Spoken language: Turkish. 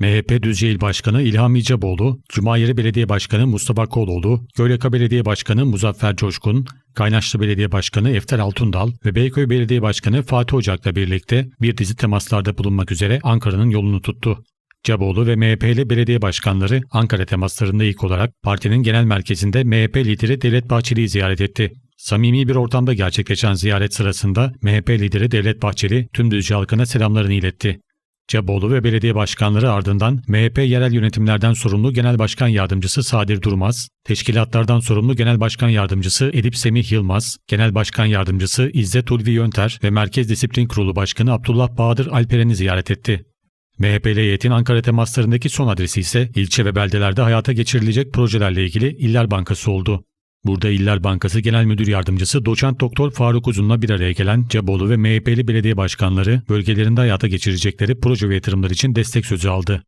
MHP Düzce İl Başkanı İlham İcaboğlu, Cumayeri Belediye Başkanı Mustafa Koloğlu, Gölyaka Belediye Başkanı Muzaffer Coşkun, Kaynaşlı Belediye Başkanı Efter Altundal ve Beyköy Belediye Başkanı Fatih Ocak'la birlikte bir dizi temaslarda bulunmak üzere Ankara'nın yolunu tuttu. Caboğlu ve MHP'li belediye başkanları Ankara temaslarında ilk olarak partinin genel merkezinde MHP lideri Devlet Bahçeli'yi ziyaret etti. Samimi bir ortamda gerçekleşen ziyaret sırasında MHP lideri Devlet Bahçeli tüm Düzce halkına selamlarını iletti. Caboğlu ve belediye başkanları ardından MHP yerel yönetimlerden sorumlu Genel Başkan Yardımcısı Sadir Durmaz, teşkilatlardan sorumlu Genel Başkan Yardımcısı Edip Semih Yılmaz, Genel Başkan Yardımcısı İzzet Ulvi Yönter ve Merkez Disiplin Kurulu Başkanı Abdullah Bahadır Alperen'i ziyaret etti. MHP'li heyetin Ankara temaslarındaki son adresi ise ilçe ve beldelerde hayata geçirilecek projelerle ilgili İller Bankası oldu. Burada İller Bankası Genel Müdür Yardımcısı Doçent Doktor Faruk Uzun'la bir araya gelen Caboğlu ve MHP'li belediye başkanları bölgelerinde hayata geçirecekleri proje ve yatırımlar için destek sözü aldı.